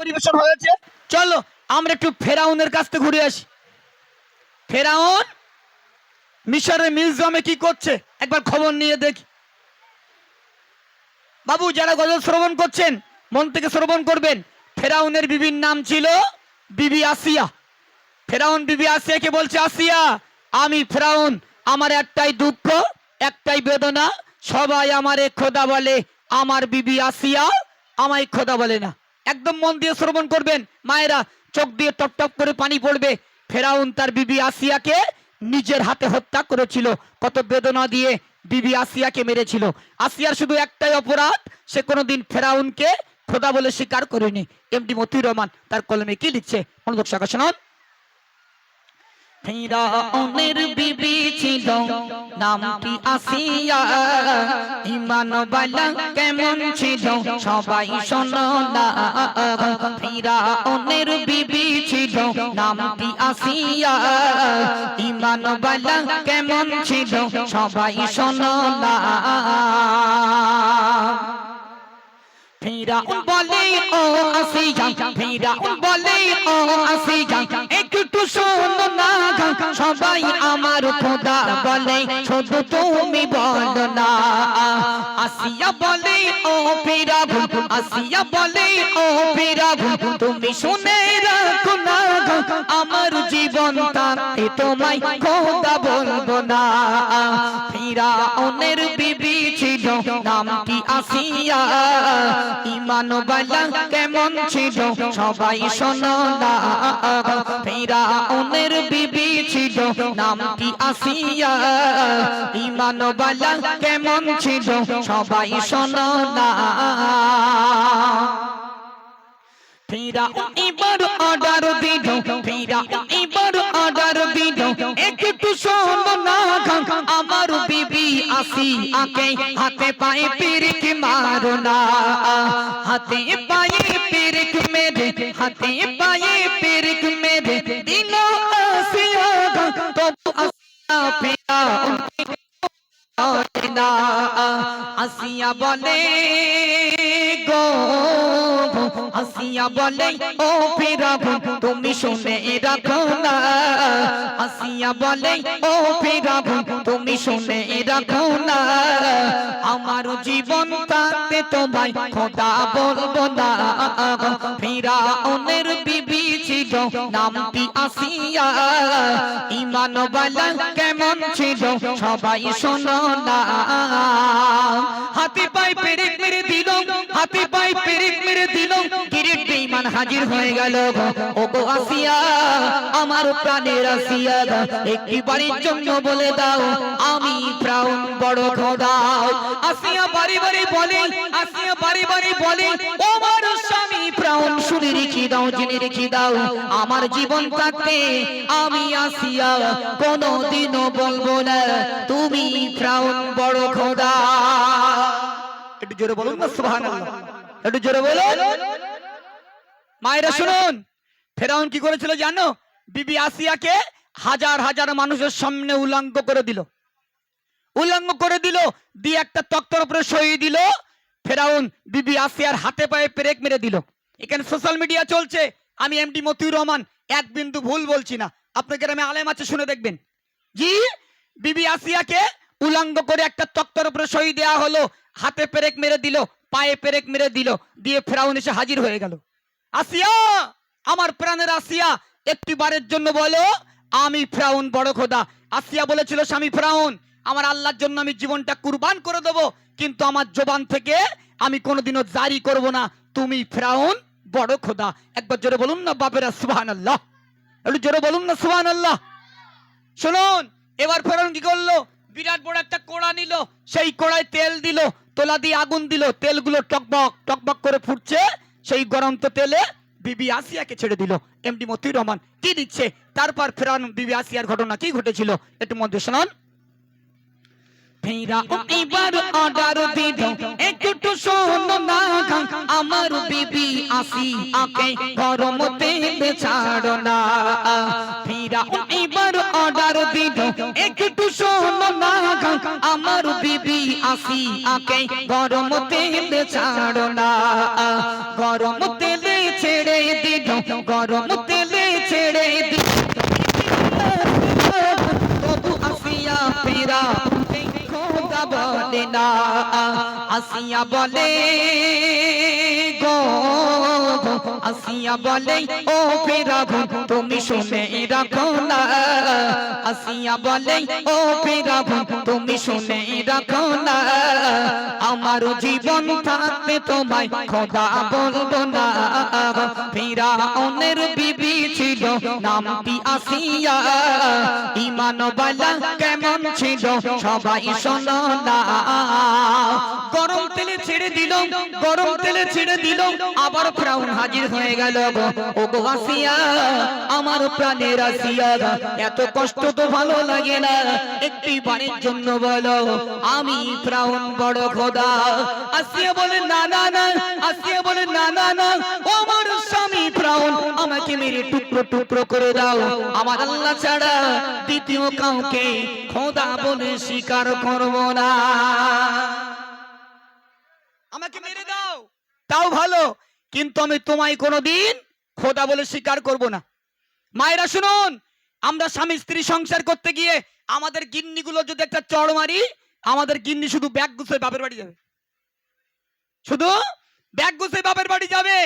পরিবেশন হয়েছে। চলো, আমরা একটু ফেরাউনের কাছ থেকে ঘুরে আসি। ফেরাউন মিশরের মিউজিয়ামে কি করছে? একবার খবর নিয়ে দেখি। বাবু, যারা গজল শ্রবণ করছেন, মন থেকে শ্রবণ করবেন, ফেরাউনের বিবির নাম ছিল বিবি আসিয়া। ফেরাউন বিবি আসিয়াকে বলছে, আসিয়া, আমি ফেরাউন, আমার একটাই দুঃখ, একটাই বেদনা, সবাই আমারে খোদা বলে, আমার বিবি আসিয়া আমায় খোদা বলে না। একদম মন দিয়ে শ্রবণ করবেন। মায়েরা চোখ দিয়ে টপ টপ করে পানি পড়বে। ফেরাউন তার বিবি আসিয়াকে নিজের হাতে হত্যা করেছিল। কত বেদনা দিয়ে বিবি আসিয়াকে মেরেছিল। আসিয়ার শুধু একটাই অপরাধ, সে কোনোদিন ফেরাউনকে খোদা বলে স্বীকার করেনি। এমডি মতিউর রহমান তার কলমে কি লিখছে? অনুদক শাখা শোনান। ফিরাউনের বিবি ছিল। নামটি আসিয়া ইমান বালা কেমন ছিল? সবাই শোনো না। ফিরাউনের বিবি ছিল। নামটি আসিয়া ইমান বালা কেমন ছিল? সবাই শোনো না। ফিরাউন বলে ও আসিয়া ফিরাউন বলে ও আসিয়া একটু শোনো না সবাই আমার খোদা বলে শুধু তুমি বলো না। আসিয়া বলে ও ফিরাউন আসিয়া বলে ও ফিরাউন তুমি শুনে আমার জীবন তাতে তোমায় খোদা বলব না। ফিরাউনের বিবি ছিল নামটি আসিয়া? ইমান বালা কেমন ছিল, সবাই শোনো না। ফিরাউনের বিবি ছিল নামটি আসিয়া? ইমান বালা কেমন ছিল, সবাই শোনো ফিরাউন এবার অর্ডার দিল ফিরাউন এবার অর্ডার দিল। একটু শোনো না আমার বিবি আসি আকে, হাতে পায়ে পিরিক মারো না। হাতে পায়ে পিরিক মেরে, হাতে পায়ে পিরিক মেরে, দিল আসিয়া তবু আসিয়া না। আসিয়া আসিয়া বলে, ও ফিরাবুন তুমি শুনে রাখো না। আসিয়া বলে, ও ফিরাবুন তুমি শুনে রাখো না। আমার জীবন তাতে তোমায় খোদা বলব না। ফিরাউনের বিবি ছিল, নামটি আসিয়া। ইমান বালা কেমন ছিল, সবাই শোনো না। হাতি পাই দিল হাতি পাই পেরেক মেরে দিল কিরিট বেঈমান হাজির হয়ে গেল ও গো আসিয়া, আমার প্রাণের আসিয়া একটি বাড়ির জন্য বলে দাও, আমি প্রাউন বড় খোদা। আসিয়া বাড়ি বাড়ি বলে, আসিয়া বাড়ি বাড়ি বলে, ও আমার স্বামী প্রাউন শুনে রেখে দাও, জেনে রেখে দাও, আমার জীবন থাকতে আমি আসিয়া কোনোদিনও বলব না, তুমি প্রাউন বড় খোদা। জোরে বলুন না সুবহানাল্লাহ। একটু জোরে বলুন। মায়েরা শুনুন। ফেরাউন কি করেছিল জানো? বিবি আসিয়াকে হাজার হাজার মানুষের সামনে উল্লঙ্ঘ করে দিল। উল্লঙ্ঘ করে দিল দিয়ে একটা তক্তার উপরে সই দিল। ফেরাউন বিবি আসিয়ার হাতে পায়ে পেরেক মেরে দিল। এখানে সোশ্যাল মিডিয়া চলছে। আমি এমডি মতিউর রহমান এক বিন্দু ভুল বলছি না। আপনাকে আমি আলেম আছে শুনে দেখবেন। জি বিবি আসিয়াকে উলঙ্গ করে একটা তক্তার উপরে সই দেয়া হলো। হাতে পেরেক মেরে দিল, পায়ে পেরেক মেরে দিল, দিয়ে ফেরাউন এসে হাজির হয়ে গেল। আসিয়া, আমার প্রাণের আসিয়া, একটি বারের জন্য বলো, আমি ফেরাউন বড় খোদা। আসিয়া বলেছিল, স্বামী ফেরাউন, আমার আল্লাহর জন্য আমি জীবনটা কুরবান করে দেবো, কিন্তু আমার জবান থেকে আমি কোনোদিনও জারি করব না। তুমি ফেরাউন বড় খোদা। একবার জোরে বলুন না, বাপেরা সুবহান আল্লাহ একটু জোরে বলুন না সুবহান আল্লাহ শুনুন, এবার ফেরাউন কি করল? বিরাট বড় একটা কোড়া নিল সেই কোড়ায় তেল দিল তোলা দিয়ে আগুন দিল তেলগুলো টকবক টকবক করে ফুটছে সেই গরম তো তেলে বিবি আসিয়াকে ছেড়ে দিল। এমডি মতিউর রহমান কি দিচ্ছে? তারপর ফেরাউন বিবি আসিয়ার ঘটনা কি ঘটেছিল? একটু মধ্যে শোনান। ফেরাউন এবার অর্ডার দিল একটু শোনো না আমার বিবি আসি আকে গরম তেল ছাড়ো না। ফেরাউন এবার অর্ডার দিল একটু শোনো না, আমার বিবি আসি আকে। গরম তেল ছাড়ো না, গরম তেলে ছেড়ে দিল গরম তেলে ছেড়ে দিল তবু আসিয়া ফেরা, খোদা বলে না, আসিয়া বলে আসিয়া বলে, ও তুমি শুনে রাখো না। আসিয়া বলে, ও তুমি শুনে রাখো না। আমার জীবন থাকতে তোমায় খোদা বলব না। ফেরা অনের বিবি ছিল, নামটি আসিয়া। ইমান বালা কেমন ছিল, সবাই শোনো না। গরম তেলে ছেড়ে দিল, গরম তেলে ছেড়ে দিল আবার ফ্রাউন হাজির হয়ে গেল ও গো আসিয়া, আমার প্রাণের আসিয়া, এত কষ্ট তো ভালো লাগে না। একটি বারের জন্য বলো, আমি ফ্রাউন বড় খোদা। আসিয়া বলে, না না না। আসিয়া বলে, না না না। ও আমার স্বামী ফ্রাউন, আমাকে মেরে টুকরো টুকরো করে দাও। আমার আল্লাহ ছাড়া দ্বিতীয় কাউকে খোদা বলে স্বীকার করব না। আমাকে মেরে তাও ভালো, কিন্তু আমি তোমায় কোনোদিন খোদা বলে স্বীকার করব না। মায়েরা শুনুন, আমরা স্বামী স্ত্রী সংসার করতে গিয়ে আমাদের গিন্নিগুলো যদি একটা চড় মারি, আমাদের গিন্নি শুধু ব্যাগ গুছিয়ে বাপের বাড়ি যাবে। শুধু ব্যাগ গুছিয়ে বাপের বাড়ি যাবে,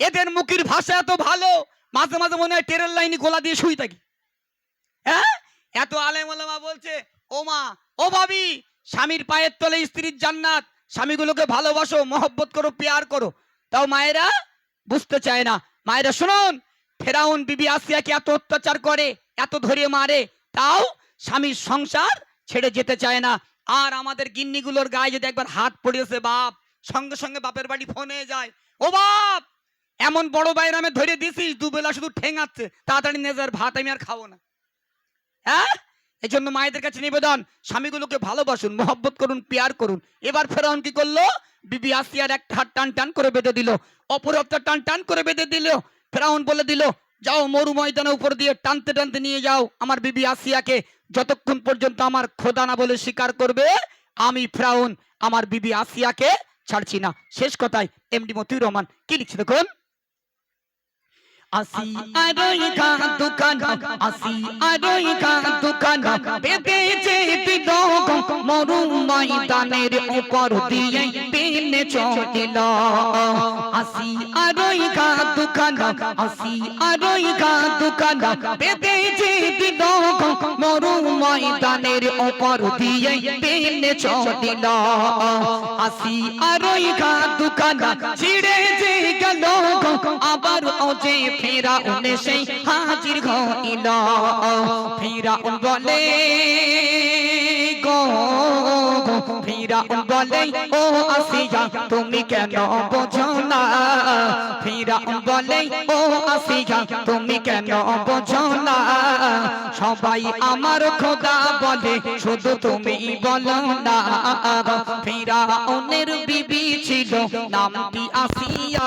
এদের মুখের ভাষা এত ভালো, মাঝে মাঝে মনে হয় ট্রেনের লাইনে গোলা দিয়ে শুই থাকি। হ্যাঁ? এত আলেম ওলামা বলছে ও মা ও ভাবি, স্বামীর পায়ের তলে স্ত্রীর জান্নাত স্বামীগুলোকে ভালোবাসো, মহব্বত করো, পেয়ার করো। তাও মায়েরা বুঝতে চায় না। মায়েরা, শুনুন, ফেরাউন বিবি আসিয়াকে এত অত্যাচার করে, এত ধরিয়ে মারে, তাও স্বামীর সংসার ছেড়ে যেতে চায় না। আর আমাদের গিন্নিগুলোর গায়ে যদি একবার হাত পড়িয়েছে বাপ, সঙ্গে সঙ্গে বাপের বাড়ি ফোনে যায়। ও বাপ, এমন বড় বাইরে আমি ধরে দিছিস, দুবেলা শুধু ঠেঙাচ্ছে, তাড়াতাড়ি নেজার ভাত আমি আর খাব না। হ্যাঁ? এই জন্য মায়েদের কাছে নিবেদন, স্বামীগুলোকে ভালোবাসুন, মোহব্বত করুন, পেয়ার করুন। এবার ফেরাউন কি করল? বিবি আসিয়ার একটা হাত টান টান করে বেঁধে দিল। অপর হাতটা টান টান করে বেঁধে দিল। ফেরাউন বলে দিল, যাও মরু ময়দানের উপর দিয়ে টানতে টানতে নিয়ে যাও আমার বিবি আসিয়াকে। যতক্ষণ পর্যন্ত আমার খোদা না বলে স্বীকার করবে, আমি ফেরাউন আমার বিবি আসিয়াকে ছাড়ছি না। শেষ কথায় এমডি মতিউর রহমান কি লিখছে দেখুন? আসি আরোই কা দোকান আসি আরোই কা দোকান বেঁধেছে দিল মরু ময়দানের উপর দিয়ে টেনে চলিল আসি আরোই কা দোকান আসি আরোই কা দোকান বেঁধেছে দিল মরু ময়দানের উপর দিয়ে টেনে চলিল আসি আরোই কা দোকান ছিড়ে যে গেল আবার ওজে ফেরা উনে সেই হাজির হইল ফেরা বলে, গো ফেরা বলে, ও আসিয়া, তুমি কেন বোঝো না? ফেরা বলে, ও আসিয়া, তুমি কেন বোঝো না? সবাই আমার খোদা বলে, শুধু তুমি বলো না। ফেরা অনের বিবি ছিল, নামটি আসিয়া